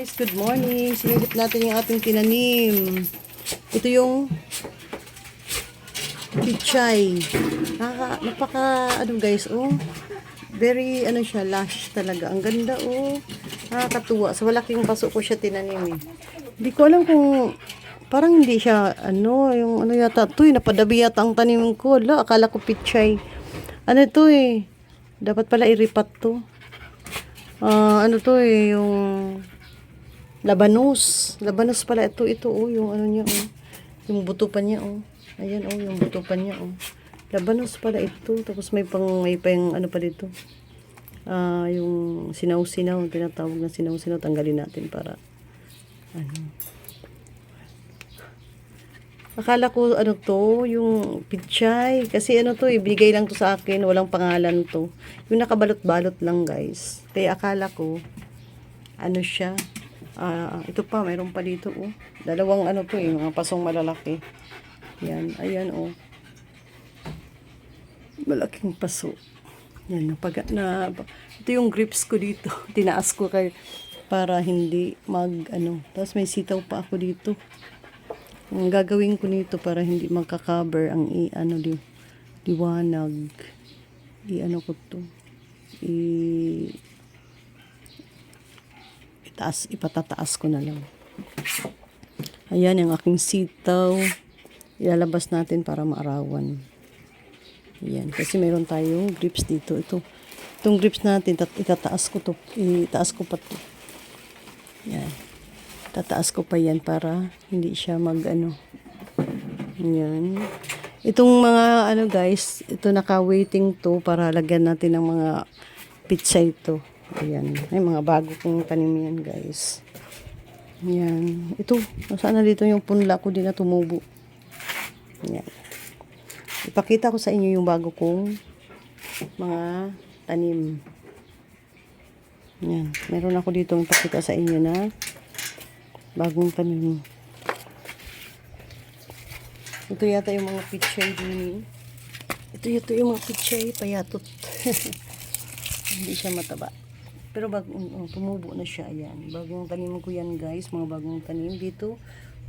Guys, good morning. Sinilip natin yung ating tinanim. Ito yung pichay. Naka, napaka, ano guys, oh. Very, ano siya, lush talaga. Ang ganda, oh. Nakakatuwa. Sa malaking paso ko siya tinanim, eh. Hindi ko alam kung, parang hindi siya, ano, yung, ano yata, to, eh, napadabi yata ang tanim ko. La, akala ko pichay. Ano to, eh. Dapat pala iripat to. Ah, ano to, eh, yung, Labanos. Labanos pala ito. Ito oh, yung ano niya oh. Yung buto pa niya oh. Ayan oh, yung buto pa niya oh. Labanos pala ito. Tapos may pang, may pa yung ano pa dito. Ah, yung sinaw-sinaw. Tinatawag na sinaw-sinaw. Tanggalin natin para ano. Akala ko ano to, yung pichay. Kasi ano to, ibigay lang to sa akin. Walang pangalan to. Yung nakabalot-balot lang guys. Kaya akala ko, ano siya, Ah, ito pa, mayroon pa dito, oh. Dalawang ano to, eh, mga pasong malalaki. Yan, ayan, oh. Malaking paso. Yan, napag, na, ito yung grips ko dito. Tinaas ko kay para hindi mag, ano. Tapos may sitaw pa ako dito. Ang gagawin ko nito para hindi magka-cover ang i, ano, di, liwanag. I, ano ko to. I, itaas, ipatataas ko na lang. Ayan yung aking sitaw. Ilalabas natin para maarawan. Ayan, kasi meron tayong grips dito. Ito, itong grips natin, tat, itataas ko to, itaas ko pa to. Yan. Tataas ko pa yan para hindi siya mag ano. Yan. Itong mga ano guys, ito naka-waiting to para lagyan natin ng mga pizza ito. Ayan. May mga bago kong tanim yan, guys. Ayan. Ito. Nasaan na dito yung punla ko din na tumubo. Ayan. Ipakita ko sa inyo yung bago kong mga tanim. Ayan. Meron ako dito ipakita sa inyo na bagong tanim. Ito yata yung mga pichay din. Ito yata yung mga pichay payatot. Hindi siya mataba. Pero bagong oh, tumubo na siya, ayan. Bagong tanim ko yan, guys. Mga bagong tanim dito.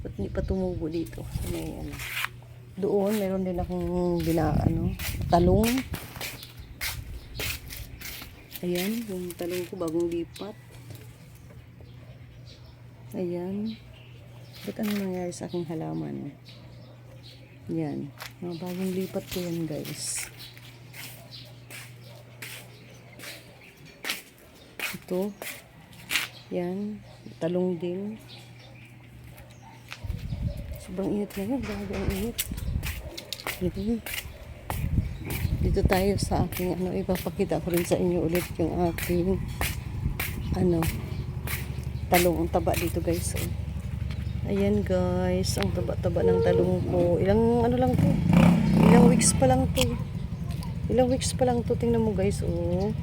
Ba't hindi pa tumubo dito? May, ano. Doon, meron din akong bina, ano, talong. Ayan, yung talong ko bagong lipat. Ayan. Ba't ano nangyari sa aking halaman? Yan. Mga bagong lipat ko yan, guys. Ito. Yan. Talong din. Sobrang init ngayon. Grabe ang init. Dito. Dito tayo sa aking ano. Ipapakita ko rin sa inyo ulit yung aking ano talong. Ang taba dito guys. Oh. Ayan guys. Ang taba-taba ng talong ko. Ilang ano lang to. Ilang weeks pa lang to. Ilang weeks pa lang to. Tingnan mo guys. Oh.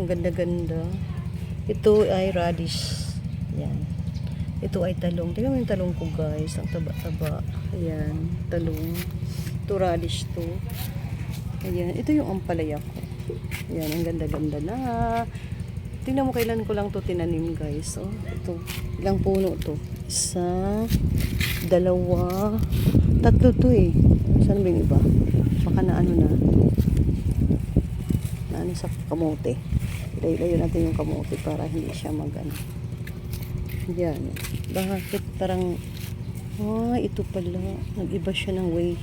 Ang ganda-ganda. Ito ay radish. Yan. Ito ay talong. Tingnan mo yung talong ko guys. Ang taba-taba. Ayan. Talong. Ito radish to. Ayan. Ito yung ampalaya ko. Ayan. Ang ganda-ganda na. Tingnan mo kailan ko lang to tinanim guys. Oh, ito. Ilang puno to? Isa, dalawa, tatlo to eh. Saan ba yung iba? Baka na ano na. Na ano sa kamote. Layo-layo natin yung kamote para hindi siya mag ano. Yan. Bakit parang ah, ito pala. Nag-iba siya ng way.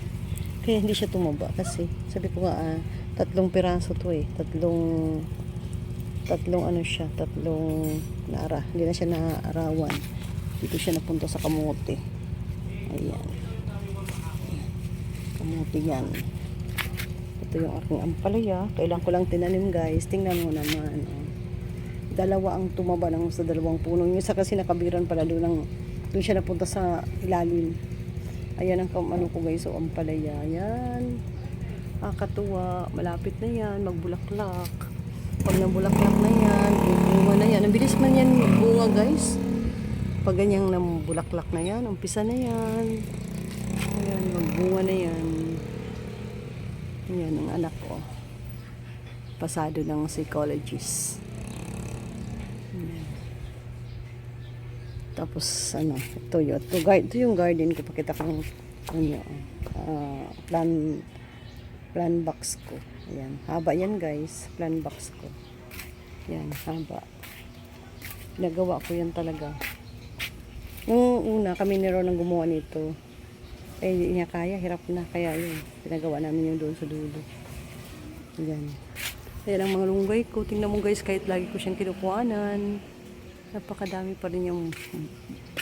Kaya hindi siya tumaba kasi sabi ko nga ah, tatlong piraso to eh. Tatlong tatlong ano siya, tatlong naara. Hindi na siya naarawan. Dito siya napunta sa kamote. Ayan. Kamote yan. Ito yung aking ampalaya. Kailan ko lang tinanim guys. Tingnan mo naman. Oh. Dalawa ang tumaba ng sa dalawang puno. Yung isa kasi nakabiran pala doon, ng, doon siya napunta sa ilalim. Ayan ang kam- ano ko guys. So ampalaya. Ayan. Nakakatuwa. Malapit na yan. Magbulaklak. Pag nabulaklak na yan, bunga na yan. Ang bilis man yan bunga guys. Pag ganyang nabulaklak na yan, umpisa na yan. Ayan, magbunga na yan. Yan ang anak ko. Pasado ng psychologist. Ayan. Tapos, ano, ito yun. Ito, ito yung garden ko. Pakita ko yung, ano, ah, plan, plan box ko. Ayan. Haba yan, guys. Plan box ko. Yan, haba. Nagawa ko yan talaga. Nung una, kami ni Ron ang gumawa nito. Eh, hindi niya kaya, hirap na. Kaya yun, pinagawa namin yung doon sa dulo. Yan. Ayan ang mga lunggay ko. Tingnan mo guys, kahit lagi ko siyang kinukuhanan. Napakadami pa rin yung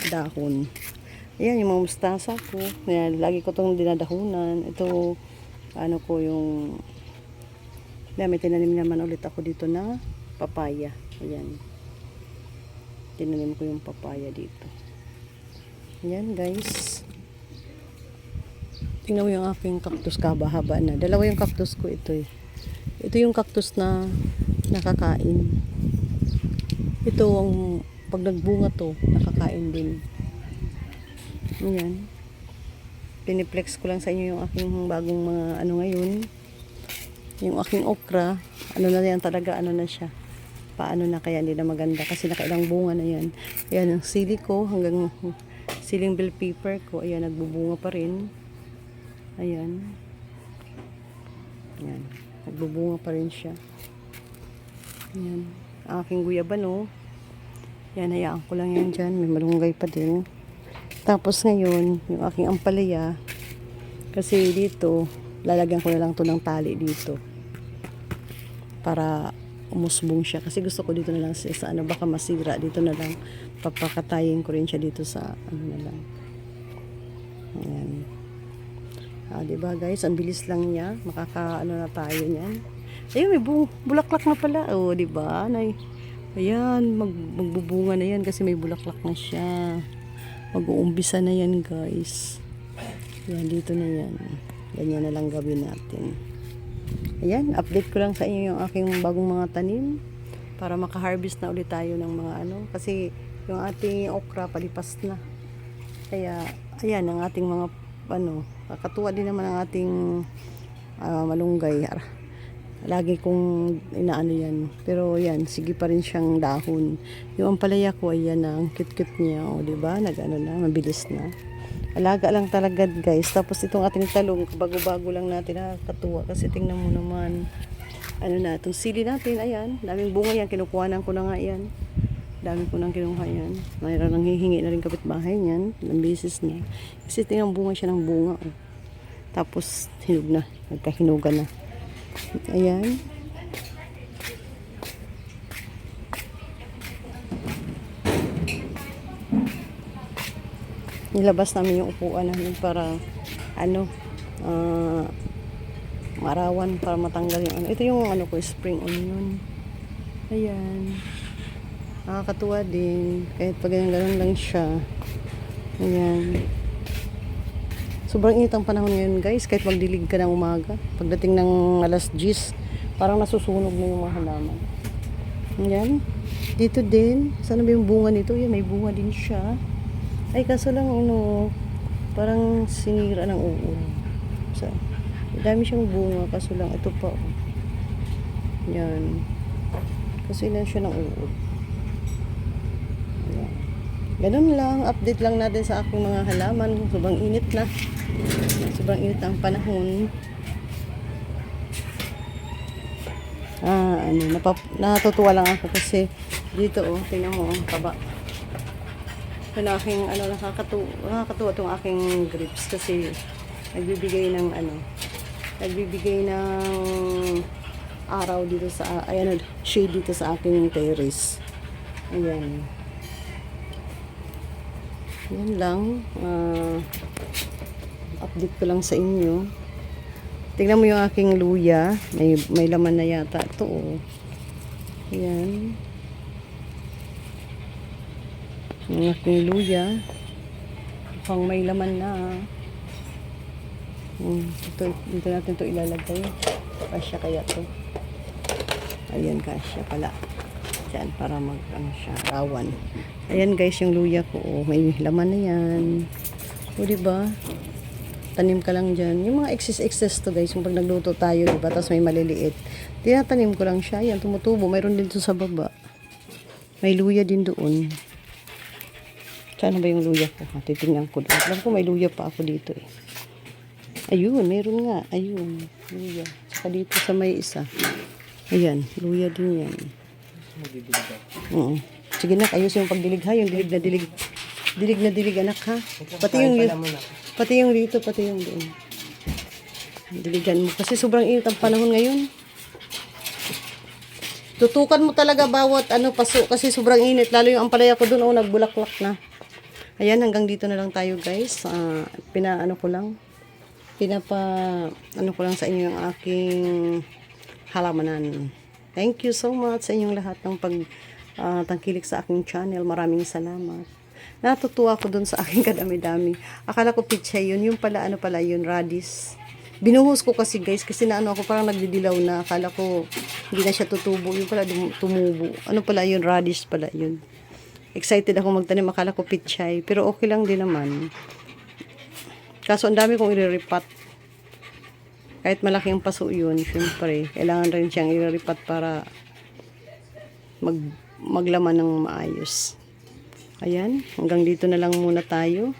dahon. Ayan, yung mga mustasa ko. Ayan, lagi ko itong dinadahunan. Ito, ano ko yung... Ayan, may tinanim naman ulit ako dito na papaya. Ayan. Tinanim ko yung papaya dito. Ayan, guys. Tingnan mo yung aking cactus kaba-haba na. Dalawa yung cactus ko ito eh. Ito yung cactus na nakakain. Ito ang pag nagbunga to, nakakain din. Ayan. Piniplex ko lang sa inyo yung aking bagong mga ano ngayon. Yung aking okra, ano na yan talaga, ano na siya. Paano na kaya hindi na maganda kasi nakailang bunga na yan. Ayan, ang sili ko hanggang siling bell pepper ko, ayan, nagbubunga pa rin. Ayan. Ayan. Nagbubunga pa rin siya. Ayan. Ang aking guyabano. Yan, hayaan ko lang yan dyan. May malunggay pa din. Tapos ngayon, yung aking ampalaya. Kasi dito, lalagyan ko na lang to ng tali dito. Para umusbong siya. Kasi gusto ko dito na lang sa, sa ano, baka masira. Dito na lang. Papakatayin ko rin siya dito sa ano na lang. Ayan. Ah, 'di ba guys? Ang bilis lang niya. Makakaano na tayo niyan. Ayun, may bu- bulaklak na pala. Oh, 'di ba? Nay. Ayan, mag magbubunga na 'yan kasi may bulaklak na siya. Mag-uumpisa na 'yan, guys. Yan dito na 'yan. Ganyan na lang gawin natin. Ayan, update ko lang sa inyo yung aking bagong mga tanim para maka-harvest na ulit tayo ng mga ano kasi yung ating okra palipas na. Kaya ayan ang ating mga ano, kakatuwa din naman ang ating ah, malunggay. Lagi kong inaano yan. Pero yan, sige pa rin siyang dahon. Yung ampalaya ko, ayan na, ang cute-cute niya. O, di ba? Nag-ano na, mabilis na. Alaga lang talaga, guys. Tapos itong ating talong, bago-bago lang natin, nakakatuwa. Kasi tingnan mo naman, ano na, itong sili natin, ayan. Daming bunga yan, kinukuhanan ko na nga yan. Dami ko nang kinuha yan. Mayroon nang hihingi na rin kapitbahay niyan. Ng bisis na. Kasi tingnan bunga siya ng bunga. Oh. Tapos hinog na. Nagkahinugan na. Ayan. Nilabas namin yung upuan namin para ano ah marawan para matanggal yung ano. Ito yung ano ko, spring onion. Ayan. Nakakatuwa din. Kahit pag ganun lang siya. Ayan. Sobrang init ang panahon ngayon guys. Kahit magdilig ka ng umaga. Pagdating ng alas 10, parang nasusunog na yung mga halaman. Ayan. Dito din. Sana ba bunga nito? Yan, may bunga din siya. Ay, kaso lang ano, parang sinira ng uod. So, dami siyang bunga. Kaso lang, ito pa. oh. Kasi ilan siya ng uod. Ayan. Ganun lang, update lang natin sa aking mga halaman. Sobrang init na. Sobrang init ang panahon. Ah, ano, napap natutuwa lang ako kasi dito oh, tingnan mo, ang taba. Yung aking, ano, nakakatuwa, nakakatuwa tong aking grapes kasi nagbibigay ng, ano, nagbibigay ng araw dito sa, ay ano, shade dito sa aking terrace. Ayan. Yan lang. ah, update ko lang sa inyo. Tingnan mo yung aking luya. May, may laman na yata. Ito oh. Ayan. Yung aking luya. Mukhang may laman na. Hmm, ito, dito natin to ilalagay. Kasya kaya to. Ayan, kasya pala. Diyan, para mag, ano siya, rawan. Ayan guys, yung luya ko. Oh, may laman na yan. O, diba? Tanim ka lang dyan. Yung mga excess-excess to guys, yung pag nagluto tayo, diba? Tapos may maliliit. Tinatanim ko lang siya. Yan, tumutubo. Mayroon din to sa baba. May luya din doon. Saan ba yung luya ko? Ha, titingnan ko lang. Alam ko may luya pa ako dito eh. Ayun, meron nga. Ayun, luya. Saka dito sa may isa. Ayan, luya din yan. Oo. Sige nak, ayos yung pagdilig ha. Yung dilig na dilig. Dilig na dilig anak ha. Pati yung, pati yung dito, pati yung doon. Diligan mo. Kasi sobrang init ang panahon ngayon. Tutukan mo talaga bawat ano paso kasi sobrang init. Lalo yung ampalaya ko doon, oh, nagbulaklak na. Ayan, hanggang dito na lang tayo guys. Ah, pinaano ko lang. Pinapa, ano ko lang sa inyo yung aking halamanan. Thank you so much sa inyong lahat ng pag ah, tangkilik sa aking channel. Maraming salamat. Natutuwa ko dun sa aking kadami-dami. Akala ko pichay yun. Yung pala, ano pala yun, radis. Binuhos ko kasi guys, kasi na ano ako parang nagdidilaw na. Akala ko hindi na siya tutubo. Yung pala tumubo. Ano pala yun, radish pala yun. Excited ako magtanim. Akala ko pichay. Pero okay lang din naman. Kaso ang dami kong iriripat. Kahit malaki ang paso yun, syempre, kailangan rin siyang iriripat para mag, maglaman ng maayos. Ayan, hanggang dito na lang muna tayo.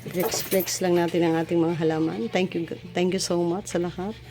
I-flex-flex lang natin ang ating mga halaman. Thank you, thank you so much sa lahat.